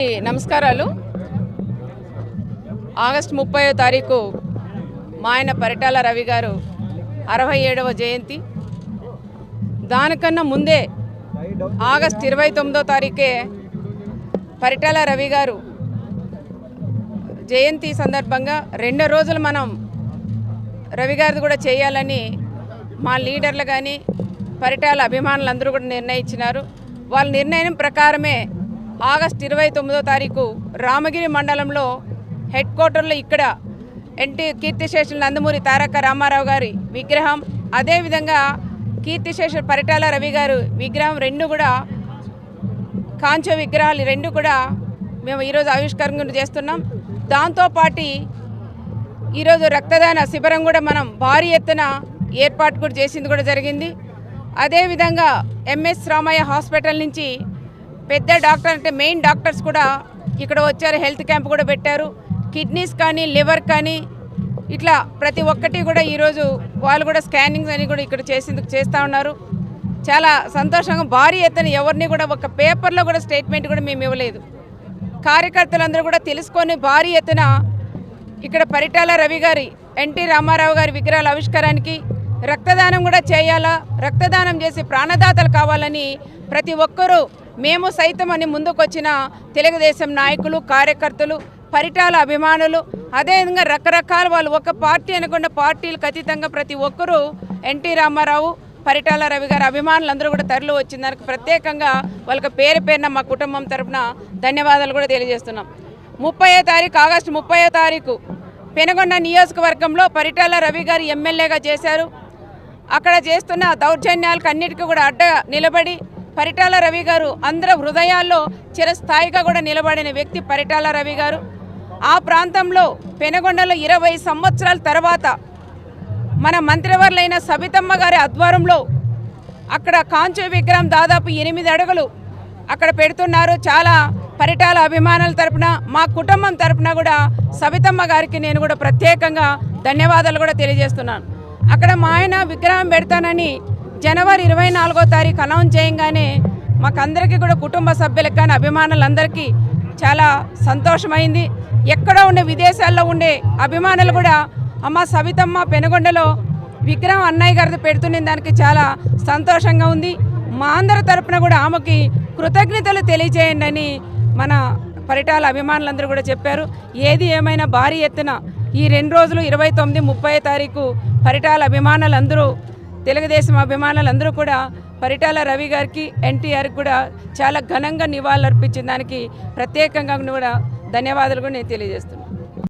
నమస్కారాలు. ఆగస్టు ముప్పయో తారీఖు మా ఆయన పరిటాల రవి గారు అరవై ఏడవ జయంతి. దానికన్నా ముందే ఆగస్ట్ ఇరవై తొమ్మిదో తారీఖే పరిటాల రవి గారు జయంతి సందర్భంగా రెండో రోజులు మనం రవి గారిది కూడా చేయాలని మా లీడర్లు కానీ పరిటాల అభిమానులందరూ కూడా నిర్ణయించినారు. వాళ్ళ నిర్ణయం ప్రకారమే ఆగస్ట్ ఇరవై తొమ్మిదో తారీఖు రామగిరి మండలంలో హెడ్ క్వార్టర్లో ఇక్కడ ఎన్టీ కీర్తిశేషులు నందమూరి తారక రామారావు గారి విగ్రహం అదేవిధంగా కీర్తిశేషులు పరిటాల రవి గారు విగ్రహం రెండు కూడా కాంచో విగ్రహాలు రెండు కూడా మేము ఈరోజు ఆవిష్కరణ చేస్తున్నాం. దాంతోపాటు ఈరోజు రక్తదాన శిబిరం కూడా మనం భారీ ఎత్తున ఏర్పాటు కూడా చేసింది కూడా జరిగింది. అదేవిధంగా ఎంఎస్ రామయ్య హాస్పిటల్ నుంచి పెద్ద డాక్టర్ అంటే మెయిన్ డాక్టర్స్ కూడా ఇక్కడ వచ్చారు హెల్త్ క్యాంప్ కూడా పెట్టారు. కిడ్నీస్ కానీ లివర్ కానీ ఇట్లా ప్రతి ఒక్కటి కూడా ఈరోజు వాళ్ళు కూడా స్కానింగ్స్ అని కూడా ఇక్కడ చేసేందుకు చేస్తూ ఉన్నారు. చాలా సంతోషంగా భారీ ఎత్తున ఎవరిని కూడా ఒక పేపర్లో కూడా స్టేట్మెంట్ కూడా మేము ఇవ్వలేదు. కార్యకర్తలందరూ కూడా తెలుసుకొని భారీ ఎత్తున ఇక్కడ పరిటాల రవి గారి ఎన్టీ రామారావు గారి విగ్రహాల ఆవిష్కారానికి రక్తదానం కూడా చేయాలా రక్తదానం చేసి ప్రాణదాతలు కావాలని ప్రతి ఒక్కరూ మేము సైతం అని ముందుకొచ్చిన తెలుగుదేశం నాయకులు కార్యకర్తలు పరిటాల అభిమానులు అదేవిధంగా రకరకాల వాళ్ళు ఒక పార్టీ అనకుండా పార్టీలకు అతీతంగా ప్రతి ఒక్కరూ ఎన్టీ రామారావు పరిటాల రవి గారి అభిమానులందరూ కూడా తరలి వచ్చిన దానికి ప్రత్యేకంగా వాళ్ళకి పేరు పేరున మా కుటుంబం తరపున ధన్యవాదాలు కూడా తెలియజేస్తున్నాం. ముప్పై తారీఖు ఆగస్టు ముప్పయో తారీఖు పెనుగొండ నియోజకవర్గంలో పరిటాల రవి గారు ఎమ్మెల్యేగా చేశారు. అక్కడ చేస్తున్న దౌర్జన్యాలకు అన్నిటికీ కూడా అడ్డ నిలబడి పరిటాల రవి గారు అందరి హృదయాల్లో చిరస్థాయిగా కూడా నిలబడిన వ్యక్తి పరిటాల రవి గారు. ఆ ప్రాంతంలో పెనగొండలో ఇరవై సంవత్సరాల తర్వాత మన మంత్రివర్లైన సబితమ్మ గారి ఆధ్వర్యంలో అక్కడ కాంచు విగ్రహం దాదాపు ఎనిమిది అడుగులు అక్కడ పెడుతున్నారు. చాలా పరిటాల అభిమానుల తరపున మా కుటుంబం తరపున కూడా సబితమ్మ గారికి నేను కూడా ప్రత్యేకంగా ధన్యవాదాలు కూడా తెలియజేస్తున్నాను. అక్కడ మా ఆయన విగ్రహం పెడతానని జనవరి ఇరవై నాలుగో తారీఖు అనౌన్స్ చేయగానే మాకందరికీ కూడా కుటుంబ సభ్యులకు కానీ అభిమానులందరికీ చాలా సంతోషమైంది. ఎక్కడో ఉండే విదేశాల్లో ఉండే అభిమానులు కూడా అమ్మ సవితమ్మ పెనుగొండలో విగ్రహం అన్నయ్య గారిది పెడుతున్న దానికి చాలా సంతోషంగా ఉంది. మా అందరి తరపున కూడా ఆమెకి కృతజ్ఞతలు తెలియజేయండి అని మన పరిటాల అభిమానులందరూ కూడా చెప్పారు. ఏది ఏమైనా భారీ ఎత్తున ఈ రెండు రోజులు ఇరవై తొమ్మిది ముప్పై తారీఖు పరిటాల అభిమానులందరూ తెలుగుదేశం అభిమానులందరూ కూడా పరిటాల రవి గారికి ఎన్టీఆర్కి కూడా చాలా ఘనంగా నివాళులర్పించిన దానికి ప్రత్యేకంగా కూడా ధన్యవాదాలు కూడా నేను తెలియజేస్తున్నాను.